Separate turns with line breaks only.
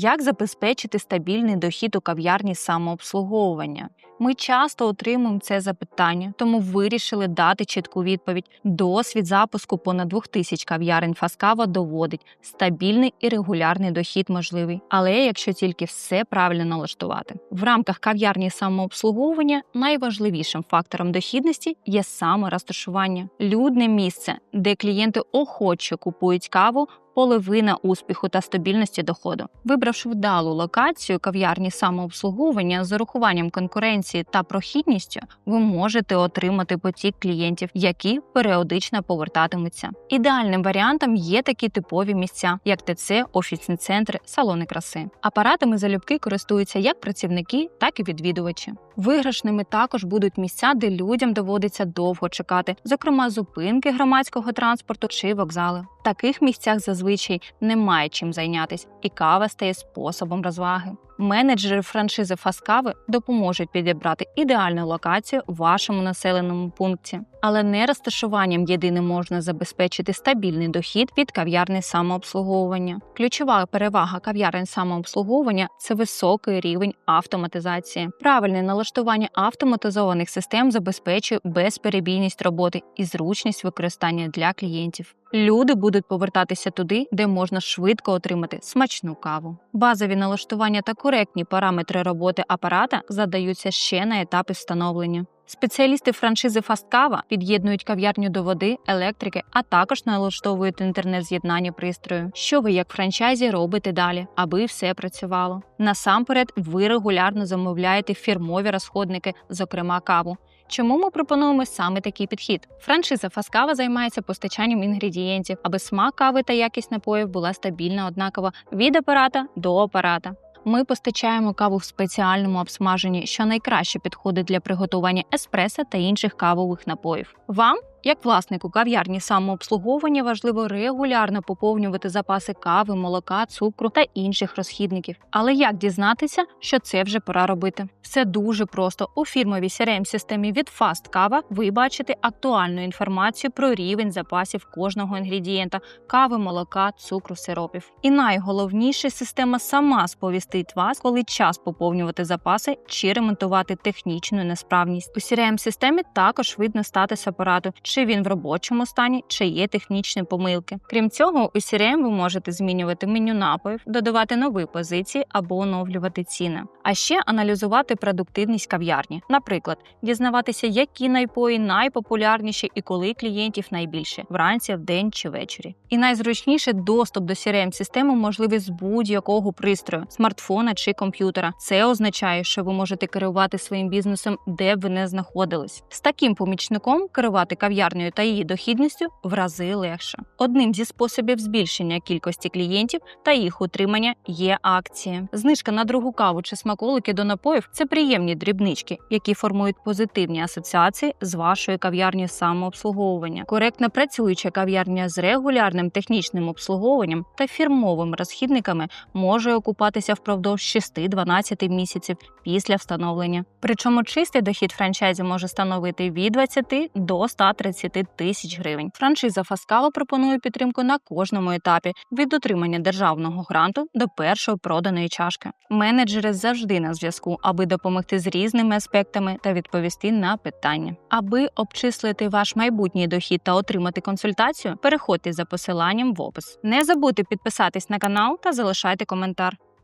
Як забезпечити стабільний дохід у кав'ярні самообслуговування? Ми часто отримуємо це запитання, тому вирішили дати чітку відповідь. Досвід запуску понад 2000 кав'ярень Фаскава доводить стабільний і регулярний дохід можливий, але якщо тільки все правильно налаштувати. В рамках кав'ярні самообслуговування найважливішим фактором дохідності є саме розташування, людне місце, де клієнти охоче купують каву половина успіху та стабільності доходу. Вибравши вдалу локацію кав'ярні самообслуговування з урахуванням конкуренції та прохідністю, ви можете отримати потік клієнтів, які періодично повертатимуться. Ідеальним варіантом є такі типові місця, як ТЦ, офісні центри, салони краси. Апаратами залюбки користуються як працівники, так і відвідувачі. Виграшними також будуть місця, де людям доводиться довго чекати, зокрема зупинки громадського транспорту чи вокзали. В таких місцях зазвичай немає чим зайнятися, і кава стає способом розваги. Менеджери франшизи Фаскави допоможуть підібрати ідеальну локацію в вашому населеному пункті, але не розташуванням єдиним можна забезпечити стабільний дохід від кав'ярни самообслуговування. Ключова перевага кав'ярень самообслуговування це високий рівень автоматизації. Правильне налаштування автоматизованих систем забезпечує безперебійність роботи і зручність використання для клієнтів. Люди будуть повертатися туди, де можна швидко отримати смачну каву. Базові налаштування та коректні параметри роботи апарата задаються ще на етапі встановлення. Спеціалісти франшизи Фасткава під'єднують кав'ярню до води, електрики, а також налаштовують інтернет-з'єднання пристрою. Що ви як франчайзі робите далі, аби все працювало? Насамперед, ви регулярно замовляєте фірмові розходники, зокрема каву. Чому ми пропонуємо саме такий підхід? Франшиза Фаскава займається постачанням інгредієнтів, аби смак кави та якість напоїв була стабільна однакова від апарата до апарата. Ми постачаємо каву в спеціальному обсмаженні, що найкраще підходить для приготування еспреса та інших кавових напоїв. Вам як власнику кав'ярні самообслуговування важливо регулярно поповнювати запаси кави, молока, цукру та інших розхідників. Але як дізнатися, що це вже пора робити? Все дуже просто. У фірмовій crm системі від Fast Kava ви бачите актуальну інформацію про рівень запасів кожного інгредієнта кави, молока, цукру, сиропів. І найголовніше, система сама сповістить вас, коли час поповнювати запаси чи ремонтувати технічну несправність. У crm системі також видно статус апарату чи він в робочому стані, чи є технічні помилки. Крім цього, у CRM ви можете змінювати меню напоїв, додавати нові позиції або оновлювати ціни. А ще аналізувати продуктивність кав'ярні, наприклад, дізнаватися, які напої найпопулярніші і коли клієнтів найбільше вранці, вдень чи ввечері. І найзручніше доступ до crm системи можливий з будь-якого пристрою, смартфона чи комп'ютера. Це означає, що ви можете керувати своїм бізнесом, де б ви не знаходились. З таким помічником керувати кав'ярнею та її дохідністю в рази легше. Одним зі способів збільшення кількості клієнтів та їх утримання є акції. Знижка на другу каву чи смаколики до напоїв це приємні дрібнички, які формують позитивні асоціації з вашою кав'ярнею самообслуговування. Коректно працююча кав'ярня з регулярним технічним обслуговуванням та фірмовими розхідниками може окупатися впродовж 6-12 місяців після встановлення. Причому чистий дохід франчайзі може становити від 20 до 130 тисяч гривень. Франшиза Фаскава пропонує підтримку на кожному етапі від отримання державного гранту до першої проданої чашки. Менеджери завжди на зв'язку, аби допомогти з різними аспектами та відповісти на питання. Аби обчислити ваш майбутній дохід та отримати консультацію, переходьте за посиланням в опис. Не забудьте підписатись на канал та залишайте коментар.